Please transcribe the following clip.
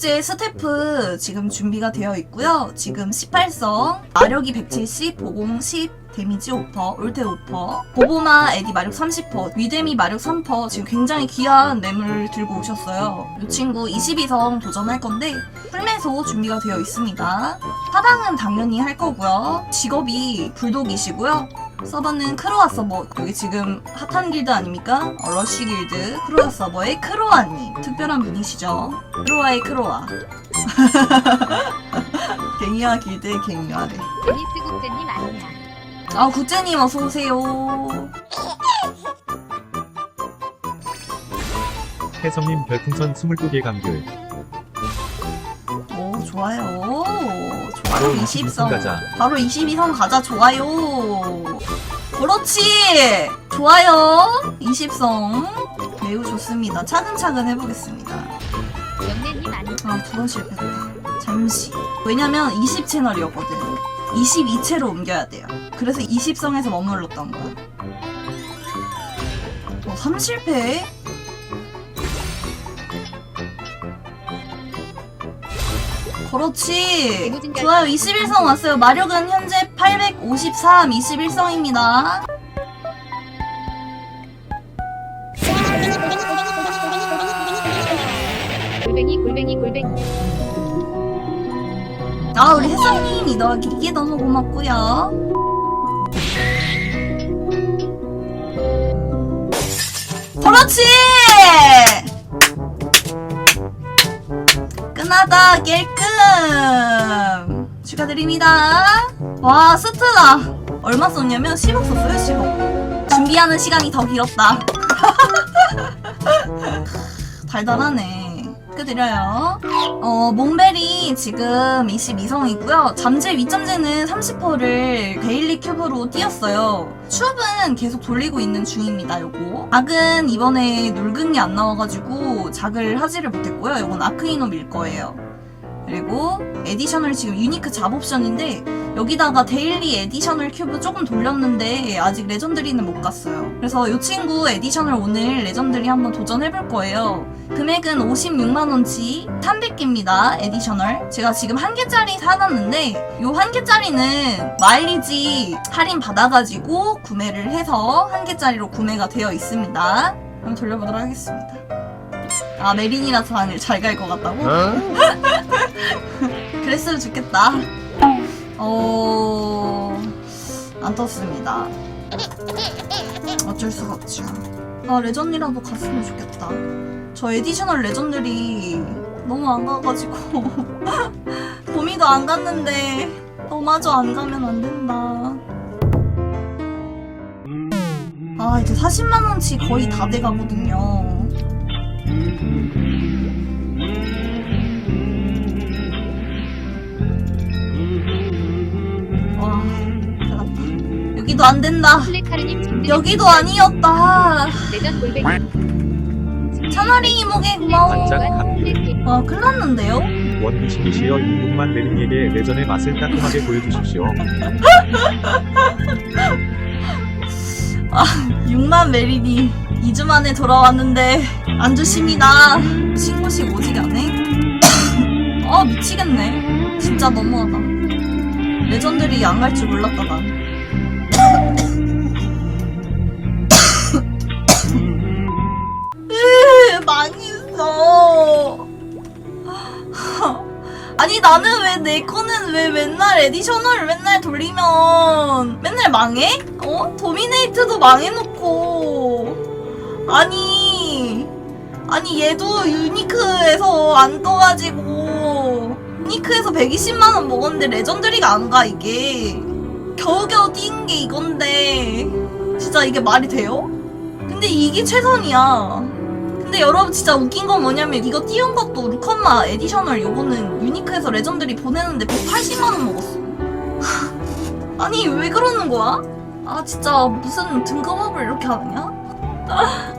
500제 스태프 지금 준비가 되어 있고요. 지금 18성, 마력이 170, 보공 10, 데미지 5%, 올테 5%, 보보마 에디 마력 30%, 위데미 마력 3%, 지금 굉장히 귀한 램을 들고 오셨어요. 이 친구 22성 도전할 건데, 풀매소 준비가 되어 있습니다. 사방은 당연히 할 거고요. 직업이 불독이시고요. 서버는 크로아 서버. 여기 지금 핫한 길드 아닙니까? 어, 러쉬 길드. 크로아 서버의 크로아님. 특별한 분이시죠? 크로아의 크로아. 갱이와 길드의 갱이와래. 데니스 국제님 아니야. 아 국제님 어서오세요. 혜성님 별풍선 22개 감귤. 오 좋아요 바로 좋아요 22성 20성 가자 바로 22성 가자 좋아요 그렇지 좋아요 20성 매우 좋습니다 차근차근 해보겠습니다 아니야. 아, 두 번 실패했다. 잠시. 왜냐면 20 채널이었거든. 22채로 옮겨야 돼요. 그래서 20성에서 머물렀던 거야. 어, 3 실패? 그렇지. 좋아요. 21성 왔어요. 마력은 현재 853, 21성입니다. 골뱅이 골뱅이 골뱅이. 아, 우리 혜성님 이더 기계 너무 고맙고요. 그렇지! 끝나다 깰끔 축하드립니다. 와 스트다 얼마 썼냐면 10억 썼어요 10억. 준비하는 시간이 더 길었다. 달달하네. 축하드려요. 어, 몽벨이 지금 22성이고요. 잠재 위점제는 30%를 데일리 큐브로 띄었어요. 춤은 계속 돌리고 있는 중입니다, 요거. 작은 이번에 늙은이 안 나와가지고 작을 하지를 못했고요. 요건 아크이노밀 거예요. 그리고 에디셔널 지금 유니크 잡 옵션인데 여기다가 데일리 에디셔널 큐브 조금 돌렸는데 아직 레전드리는 못 갔어요. 그래서 이 친구 에디셔널 오늘 레전드리 한번 도전해볼 거예요. 금액은 56만원치 300개입니다. 에디셔널. 제가 지금 한 개짜리 사놨는데 요한 개짜리는 마일리지 할인 받아가지고 구매를 해서 한 개짜리로 구매가 되어 있습니다. 한번 돌려보도록 하겠습니다. 아 메린이라서 하늘 잘갈 것 같다고? 그랬으면 좋겠다. 어... 안 떴습니다. 어쩔 수가 없죠. 아, 레전이라도 갔으면 좋겠다. 저 에디셔널 레전들이 너무 안 가가지고. 봄이도 안 갔는데, 너마저 안 가면 안 된다. 아, 이제 40만 원치 거의 다 돼가거든요. 와, 났다. 여기도 안 된다. 여기도 아니었다. 레전 골뱅이. 차라리 이모게 고마워. 반짝 감귤 와, 큰일 났는데요? 원미식이시여 26만 메린이에게 내전의 맛을 따끔하게 보여주십시오 6만 메리디 2주 만에 돌아왔는데 안 주십니다. 신고식 오지게 안 해? 아 미치겠네. 진짜 너무하다. 레전들이 안갈 줄 몰랐다 난. 으, 망했어. 아니 나는 왜 내 거는 왜 맨날 에디셔널 맨날 돌리면 맨날 망해? 어? 도미네이트도 망해놓고 아니 아니 얘도 유니크에서 안 떠가지고 유니크에서 120만원 먹었는데 레전드리가 안 가 이게 겨우겨우 뛴 게 이건데 진짜 이게 말이 돼요? 근데 이게 최선이야 근데 여러분 진짜 웃긴 건 뭐냐면 이거 띄운 것도 루컨마 에디셔널 요거는 유니크에서 레전드리 보내는데 180만원 먹었어 아니 왜 그러는 거야? 아 진짜 무슨 등급업을 이렇게 하느냐? 啊